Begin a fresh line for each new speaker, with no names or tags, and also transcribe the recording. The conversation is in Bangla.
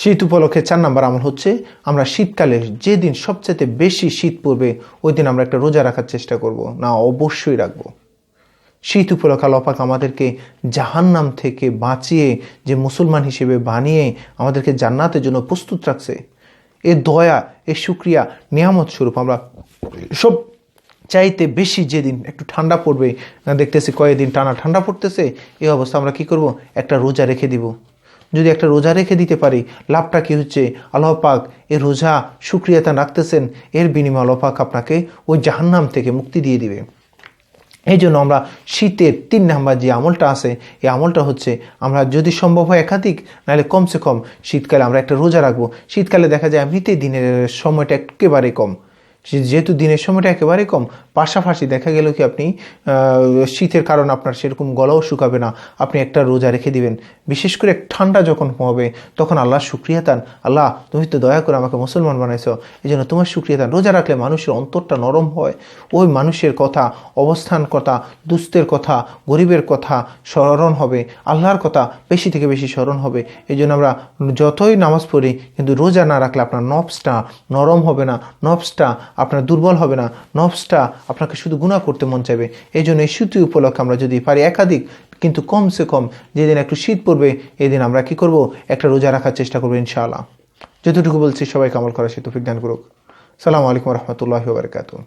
শীত উপলক্ষে চার নাম্বার আমল হচ্ছে, আমরা শীতকালে যেদিন সবচেয়ে বেশি শীত পড়বে ওই দিন আমরা একটা রোজা রাখার চেষ্টা করব। না, অবশ্যই রাখব। শীত উপলক্ষে আল্লাপাক আমাদেরকে জাহান্নাম থেকে বাঁচিয়ে, যে মুসলমান হিসেবে বানিয়ে আমাদেরকে জান্নাতের জন্য প্রস্তুত রাখছে, এ দয়া, এ সুক্রিয়া নিয়ামত স্বরূপ আমরা সব চাইতে বেশি যেদিন একটু ঠান্ডা পড়বে, দেখতেছি কয়েকদিন টানা ঠান্ডা পড়তেছে, এই অবস্থা আমরা কি করব? একটা রোজা রেখে দিব। যদি একটা রোজা রেখে দিতে পারি, লাভটা কি হচ্ছে? আল্লাহ পাক এ রোজা সুক্রিয়াতা রাখতেছেন, এর বিনিময়ে আল্লাহ পাক আপনাকে ওই জাহান্নাম থেকে মুক্তি দিয়ে দিবে। এই জন্য আমরা শীতের তিন নাম্বার যে আমলটা আছে, এই আমলটা হচ্ছে আমরা যদি সম্ভব হয় একাধিক, নাহলে কমসে কম শীতকালে আমরা একটা রোজা রাখব। শীতকালে দেখা যায় এমনিতেই দিনের সময়টা একেবারে কম। যেহেতু দিনের সময়টা একেবারে কম, পাশাপাশি দেখা গেল কি আপনি শীতের কারণ আপনার সেরকম গলাও শুকাবে না, আপনি একটা রোজা রেখে দিবেন। বিশেষ করে ঠান্ডা যখন হবে তখন আল্লাহ শুক্রিয়া তান আল্লাহ, তুমি তো দয়া করে আমাকে মুসলমান বানাইছো এই জন্য তোমার শুক্রিয়া তান রোজা রাখলে মানুষের অন্তরটা নরম হয়। ওই মানুষের কথা, অবস্থান কথা দুস্থের কথা, গরিবের কথা স্মরণ হবে। আল্লাহর কথা বেশি থেকে বেশি স্মরণ হবে। এই জন্য আমরা যতই নামাজ পড়ি, কিন্তু রোজা না রাখলে আপনার নফসটা নরম হবে না। নফসটা আপনার দুর্বল হবে না, নফসটা আপনাকে শুধু গুণা করতে মন চাইবে। এই জন্য এই সুতি উপলক্ষে আমরা যদি পারি একাধিক, কিন্তু কমসে কম যেদিন একটু শীত পড়বে, এদিন আমরা কি করব? একটা রোজা রাখার চেষ্টা করব ইনশাআল্লাহ। যতটুকু বলছি সবাই কামাল করা সে তৌফিক দান করুক। সালামু আলাইকুম রহমতুল্লাহ বারকাতু